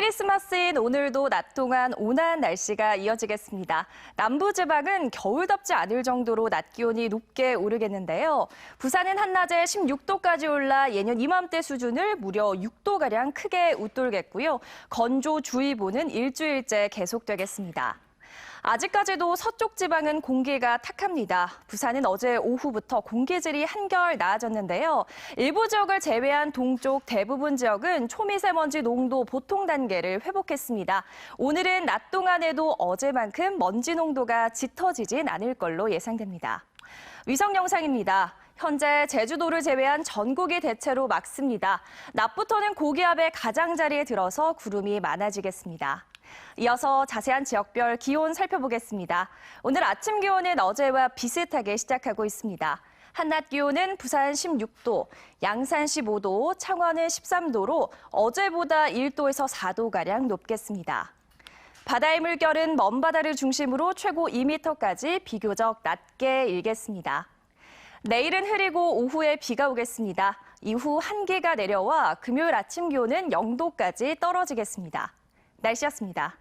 크리스마스인 오늘도 낮 동안 온화한 날씨가 이어지겠습니다. 남부 지방은 겨울답지 않을 정도로 낮 기온이 높게 오르겠는데요. 부산은 한낮에 16도까지 올라 예년 이맘때 수준을 무려 6도가량 크게 웃돌겠고요. 건조주의보는 일주일째 계속되겠습니다. 아직까지도 서쪽 지방은 공기가 탁합니다. 부산은 어제 오후부터 공기질이 한결 나아졌는데요. 일부 지역을 제외한 동쪽 대부분 지역은 초미세먼지 농도 보통 단계를 회복했습니다. 오늘은 낮 동안에도 어제만큼 먼지 농도가 짙어지진 않을 걸로 예상됩니다. 위성 영상입니다. 현재 제주도를 제외한 전국이 대체로 맑습니다. 낮부터는 고기압의 가장자리에 들어서 구름이 많아지겠습니다. 이어서 자세한 지역별 기온 살펴보겠습니다. 오늘 아침 기온은 어제와 비슷하게 시작하고 있습니다. 한낮 기온은 부산 16도, 양산 15도, 창원은 13도로 어제보다 1도에서 4도가량 높겠습니다. 바다의 물결은 먼 바다를 중심으로 최고 2m까지 비교적 낮게 일겠습니다. 내일은 흐리고 오후에 비가 오겠습니다. 이후 한기가 내려와 금요일 아침 기온은 0도까지 떨어지겠습니다. 날씨였습니다.